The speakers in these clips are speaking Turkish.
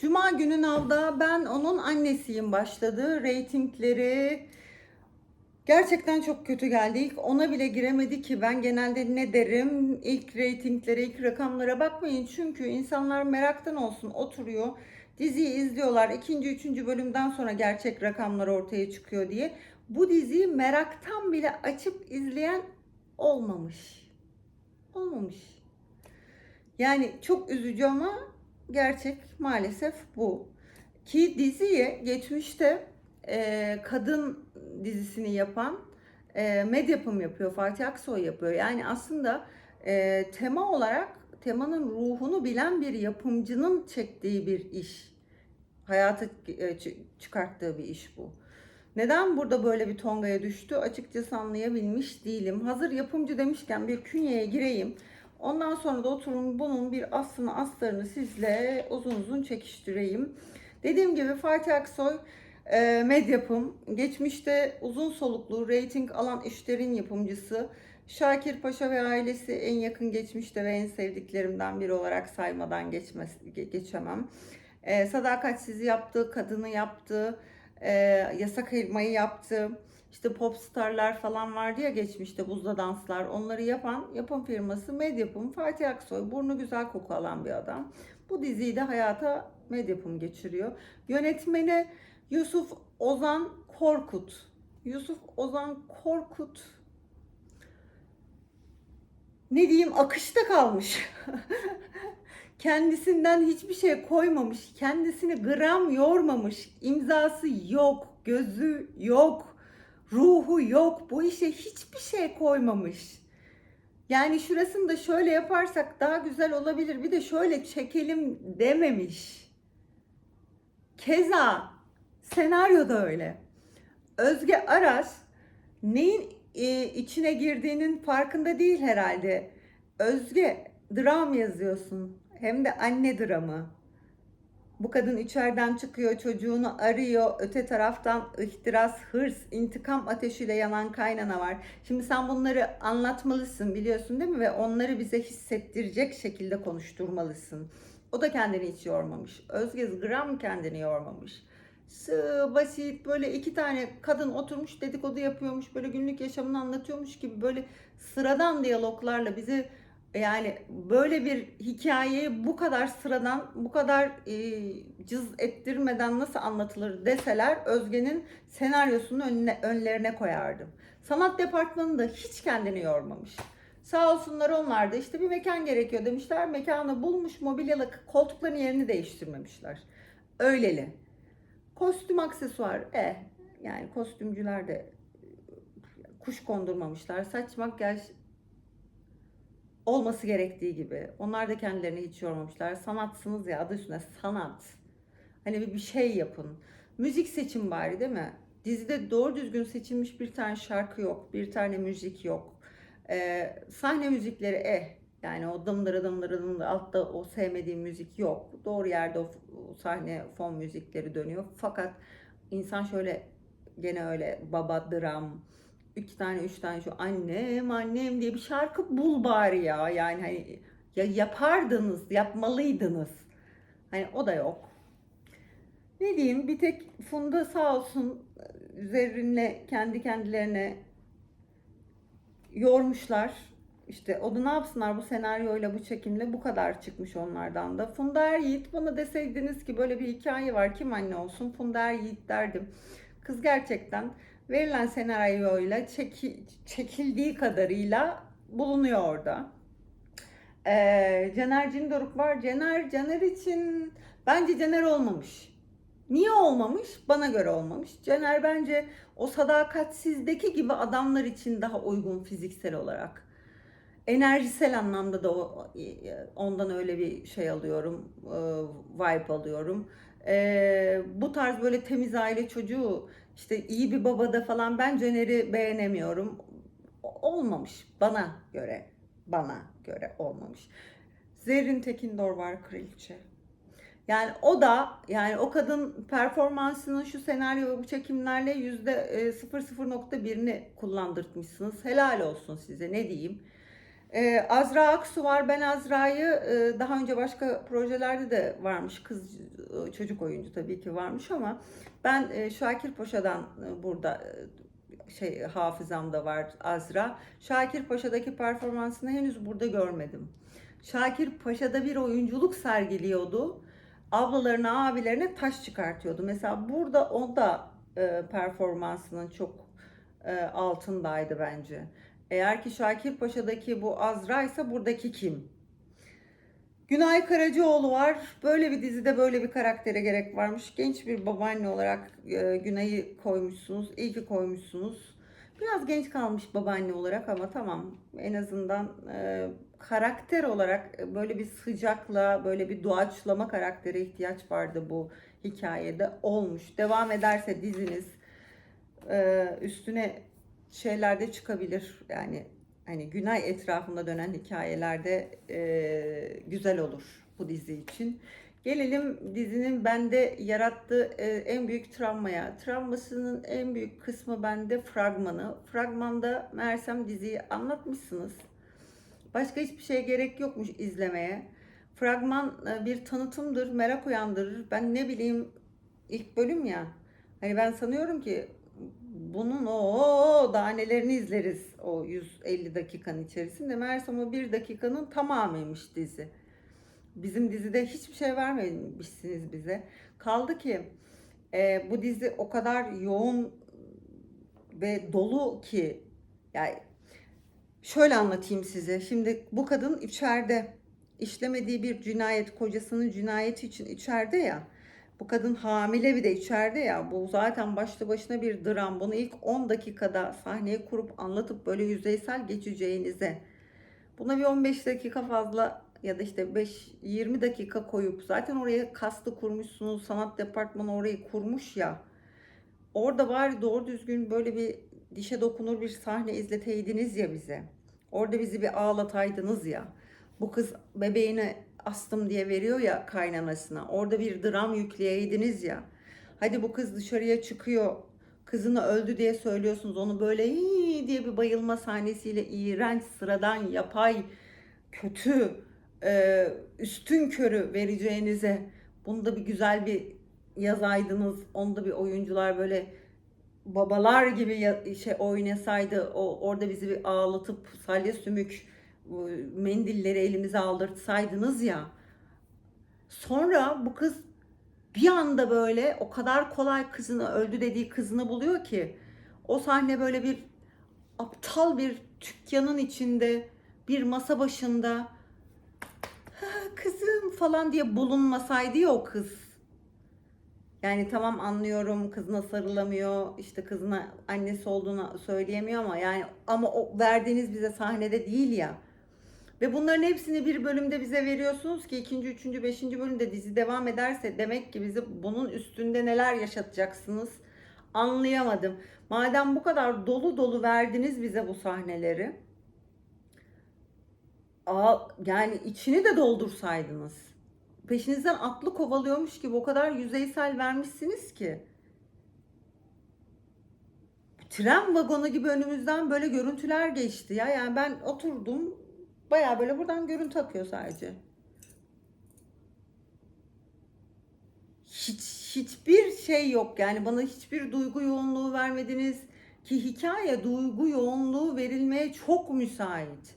Cuma günü Nav'da ben onun annesiyim başladı. Ratingleri gerçekten çok kötü geldi. İlk ona bile giremedi ki ben genelde ne derim? İlk reytinglere, ilk rakamlara bakmayın. Çünkü insanlar meraktan olsun oturuyor. Diziyi izliyorlar. İkinci, üçüncü bölümden sonra gerçek rakamlar ortaya çıkıyor diye. Bu diziyi meraktan bile açıp izleyen olmamış. Olmamış. Yani çok üzücü ama gerçek maalesef bu. Ki diziyi geçmişte e, kadın dizisini yapan e, Medyapım yapıyor, Fatih Aksoy yapıyor. Yani aslında e, tema olarak temanın ruhunu bilen bir yapımcının çektiği bir iş. Hayata e, çı- çıkarttığı bir iş bu. Neden burada böyle bir tongaya düştü açıkçası anlayabilmiş değilim. Hazır yapımcı demişken bir künyeye gireyim. Ondan sonra da oturun bunun bir aslını astarını sizle uzun uzun çekiştireyim. Dediğim gibi Fatih Aksoy e, Medyapım. Geçmişte uzun soluklu reyting alan işlerin yapımcısı. Şakir Paşa ve ailesi en yakın geçmişte ve en sevdiklerimden biri olarak saymadan geçmez, ge- geçemem. E, Sadakatsiz yaptı, Kadını yaptı, e, Yasak Elmayı yaptı. İşte popstarlar falan vardı ya geçmişte buzda danslar. Onları yapan yapım firması Medyapım. Fatih Aksoy burnu güzel koku alan bir adam. Bu diziyi de hayata Medyapım geçiriyor. Yönetmeni Yusuf Ozan Korkut. Yusuf Ozan Korkut ne diyeyim akışta kalmış. Kendisinden hiçbir şey koymamış. Kendisini gram yormamış. imzası yok. Gözü yok. Ruhu yok. Bu işe hiçbir şey koymamış. Yani şurasını da şöyle yaparsak daha güzel olabilir. Bir de şöyle çekelim dememiş. Keza senaryo da öyle. Özge Aras neyin e, içine girdiğinin farkında değil herhalde. Özge dram yazıyorsun. Hem de anne dramı. Bu kadın içeriden çıkıyor, çocuğunu arıyor. Öte taraftan ihtiras, hırs, intikam ateşiyle yanan kaynana var. Şimdi sen bunları anlatmalısın biliyorsun değil mi? Ve onları bize hissettirecek şekilde konuşturmalısın. O da kendini hiç yormamış. Özge gram kendini yormamış. Sığ, basit böyle iki tane kadın oturmuş dedikodu yapıyormuş. Böyle günlük yaşamını anlatıyormuş gibi böyle sıradan diyaloglarla bizi yani böyle bir hikayeyi bu kadar sıradan, bu kadar e, cız ettirmeden nasıl anlatılır deseler Özge'nin senaryosunu önüne, önlerine koyardım. Sanat departmanı da hiç kendini yormamış. Sağ olsunlar onlar da işte bir mekan gerekiyor demişler. Mekanı bulmuş, mobilyalı koltukların yerini değiştirmemişler. Öyleli. Kostüm aksesuar, e yani kostümcüler de kuş kondurmamışlar. Saç makyaj olması gerektiği gibi. Onlar da kendilerini hiç yormamışlar. Sanatsınız ya adı üstünde sanat. Hani bir bir şey yapın. Müzik seçin bari değil mi? Dizide doğru düzgün seçilmiş bir tane şarkı yok. Bir tane müzik yok. Ee, sahne müzikleri eh. Yani o dımdırı dımdırı dımdırı altta o sevmediğim müzik yok. Doğru yerde o, o sahne fon müzikleri dönüyor. Fakat insan şöyle gene öyle baba dram, iki tane üç tane şu annem annem diye bir şarkı bul bari ya. Yani hani ya yapardınız, yapmalıydınız. Hani o da yok. Ne diyeyim bir tek Funda sağ olsun Zerrin'le kendi kendilerine yormuşlar. İşte o da ne yapsınlar bu senaryoyla bu çekimle bu kadar çıkmış onlardan da. Funda Er Yiğit bana deseydiniz ki böyle bir hikaye var kim anne olsun Funda Er Yiğit derdim. Kız gerçekten verilen senaryoyla çeki, çekildiği kadarıyla bulunuyor orada. Ee, Caner Cindoruk var. Caner, Caner için bence Caner olmamış. Niye olmamış? Bana göre olmamış. Caner bence o sadakatsizdeki gibi adamlar için daha uygun fiziksel olarak. Enerjisel anlamda da o, ondan öyle bir şey alıyorum, e, vibe alıyorum. E, bu tarz böyle temiz aile çocuğu, işte iyi bir babada falan ben Caner'i beğenemiyorum. Olmamış bana göre, bana göre olmamış. Zerrin Tekindor var kraliçe. Yani o da yani o kadın performansının şu senaryo bu çekimlerle yüzde e, 0.1'ini kullandırtmışsınız. Helal olsun size ne diyeyim. Ee, Azra Aksu var. Ben Azra'yı e, daha önce başka projelerde de varmış. Kız e, çocuk oyuncu tabii ki varmış ama ben e, Şakir Paşa'dan e, burada e, şey hafızamda var Azra. Şakir Paşa'daki performansını henüz burada görmedim. Şakir Paşa'da bir oyunculuk sergiliyordu. Ablalarına, abilerine taş çıkartıyordu. Mesela burada o da e, performansının çok e, altındaydı bence. Eğer ki Şakir Paşa'daki bu Azra ise buradaki kim? Günay Karacaoğlu var. Böyle bir dizide böyle bir karaktere gerek varmış. Genç bir babaanne olarak e, Günay'ı koymuşsunuz. İyi ki koymuşsunuz. Biraz genç kalmış babaanne olarak ama tamam. En azından e, karakter olarak e, böyle bir sıcakla, böyle bir doğaçlama karaktere ihtiyaç vardı bu hikayede. Olmuş. Devam ederse diziniz e, üstüne şeyler de çıkabilir. Yani hani Günay etrafında dönen hikayelerde e, güzel olur bu dizi için. Gelelim dizinin bende yarattığı e, en büyük travmaya. Travmasının en büyük kısmı bende fragmanı. Fragmanda meğersem diziyi anlatmışsınız. Başka hiçbir şeye gerek yokmuş izlemeye. Fragman e, bir tanıtımdır, merak uyandırır. Ben ne bileyim ilk bölüm ya. Hani ben sanıyorum ki bunun o nelerini izleriz o 150 dakikanın içerisinde. Meğersem o bir dakikanın tamamıymış dizi. Bizim dizide hiçbir şey vermemişsiniz bize. Kaldı ki e, bu dizi o kadar yoğun ve dolu ki yani şöyle anlatayım size. Şimdi bu kadın içeride işlemediği bir cinayet kocasının cinayeti için içeride ya. Bu kadın hamile bir de içeride ya. Bu zaten başlı başına bir dram. Bunu ilk 10 dakikada sahneye kurup anlatıp böyle yüzeysel geçeceğinize buna bir 15 dakika fazla ya da işte 5-20 dakika koyup zaten oraya kastı kurmuşsunuz. Sanat departmanı orayı kurmuş ya. Orada bari doğru düzgün böyle bir dişe dokunur bir sahne izleteydiniz ya bize. Orada bizi bir ağlataydınız ya. Bu kız bebeğini astım diye veriyor ya kaynanasına. Orada bir dram yükleyeydiniz ya. Hadi bu kız dışarıya çıkıyor. Kızını öldü diye söylüyorsunuz. Onu böyle "Hii" diye bir bayılma sahnesiyle iğrenç, sıradan, yapay, kötü, e, üstün körü vereceğinize bunu da bir güzel bir yazaydınız. Onda bir oyuncular böyle babalar gibi şey oynasaydı o orada bizi bir ağlatıp salya sümük mendilleri elimize aldırtsaydınız ya. Sonra bu kız bir anda böyle o kadar kolay kızını öldü dediği kızını buluyor ki o sahne böyle bir aptal bir dükkanın içinde bir masa başında "Ha, kızım falan diye bulunmasaydı ya o kız. Yani tamam anlıyorum kızına sarılamıyor işte kızına annesi olduğunu söyleyemiyor ama yani ama o verdiğiniz bize sahnede değil ya. Ve bunların hepsini bir bölümde bize veriyorsunuz ki ikinci, üçüncü, beşinci bölümde dizi devam ederse demek ki bizi bunun üstünde neler yaşatacaksınız anlayamadım. Madem bu kadar dolu dolu verdiniz bize bu sahneleri Aa, yani içini de doldursaydınız. Peşinizden atlı kovalıyormuş gibi o kadar yüzeysel vermişsiniz ki. Tren vagonu gibi önümüzden böyle görüntüler geçti ya. Yani ben oturdum Baya böyle buradan görüntü akıyor sadece. Hiç hiçbir şey yok yani bana hiçbir duygu yoğunluğu vermediniz ki hikaye duygu yoğunluğu verilmeye çok müsait.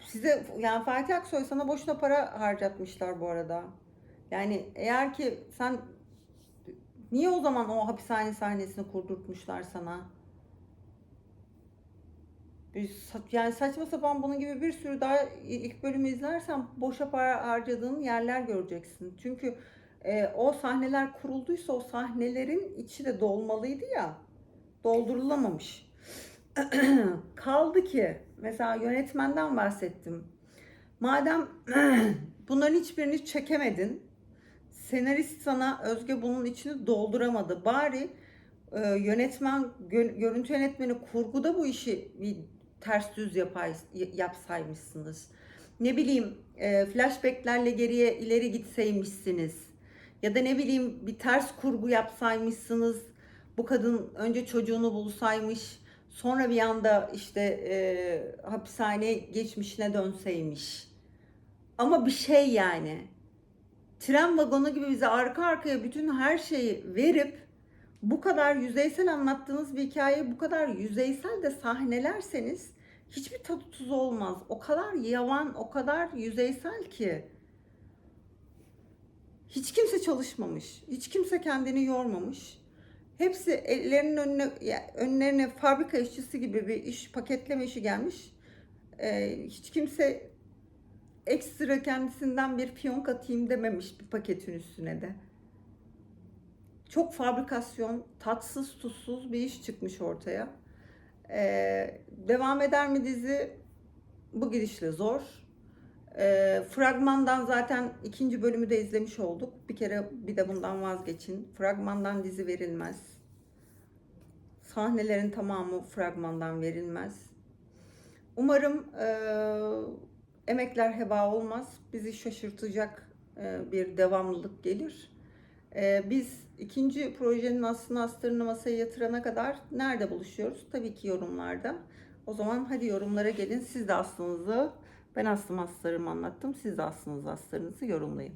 Size yani Fatih Aksoy sana boşuna para harcatmışlar bu arada. Yani eğer ki sen niye o zaman o hapishane sahnesini kurdurtmuşlar sana? Sa- Yani saçma sapan bunun gibi bir sürü daha ilk bölümü izlersen boşa para harcadığın yerler göreceksin. Çünkü e, o sahneler kurulduysa o sahnelerin içi de dolmalıydı ya. Doldurulamamış. Kaldı ki mesela yönetmenden bahsettim. Madem bunların hiçbirini çekemedin. Senarist sana Özge bunun içini dolduramadı. Bari e, yönetmen, gö- görüntü yönetmeni kurguda bu işi bir ters düz yapay, yapsaymışsınız. Ne bileyim e, flashbacklerle geriye ileri gitseymişsiniz. Ya da ne bileyim bir ters kurgu yapsaymışsınız. Bu kadın önce çocuğunu bulsaymış, Sonra bir anda işte e, hapishane geçmişine dönseymiş. Ama bir şey yani. Tren vagonu gibi bize arka arkaya bütün her şeyi verip bu kadar yüzeysel anlattığınız bir hikayeyi bu kadar yüzeysel de sahnelerseniz hiçbir tadı tuzu olmaz. O kadar yavan, o kadar yüzeysel ki. Hiç kimse çalışmamış. Hiç kimse kendini yormamış. Hepsi ellerinin önüne, önlerine fabrika işçisi gibi bir iş, paketleme işi gelmiş. Ee, hiç kimse ekstra kendisinden bir fiyonk atayım dememiş bir paketin üstüne de. Çok fabrikasyon, tatsız tuzsuz bir iş çıkmış ortaya. Ee, devam eder mi dizi? Bu gidişle zor. Ee, fragmandan zaten ikinci bölümü de izlemiş olduk. Bir kere bir de bundan vazgeçin. Fragmandan dizi verilmez. Sahnelerin tamamı fragmandan verilmez. Umarım eee, emekler heba olmaz. Bizi şaşırtacak eee, bir devamlılık gelir. Eee, biz ikinci projenin aslını astarını masaya yatırana kadar nerede buluşuyoruz? Tabii ki yorumlarda. O zaman hadi yorumlara gelin. Siz de aslınızı, ben aslım astarımı anlattım. Siz de aslınızı astarınızı yorumlayın.